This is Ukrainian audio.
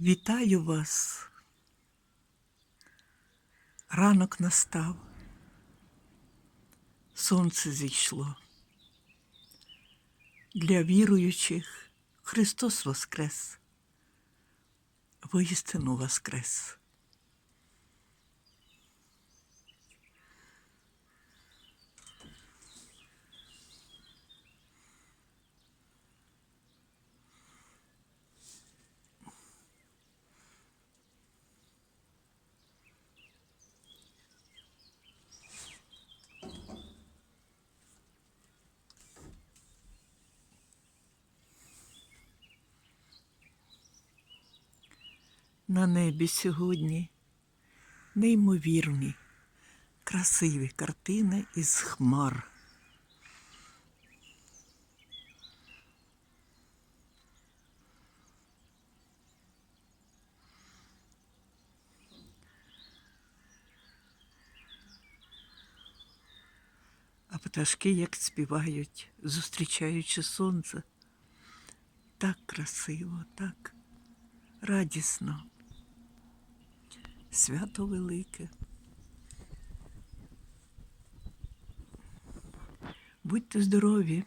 Вітаю вас. Ранок настав. Сонце зійшло. Для віруючих Христос Воскрес. Воістину Воскрес. На небі сьогодні неймовірні, красиві картини із хмар. А пташки як співають, зустрічаючи сонце. Так красиво, так радісно. Свято велике. Будьте здорові,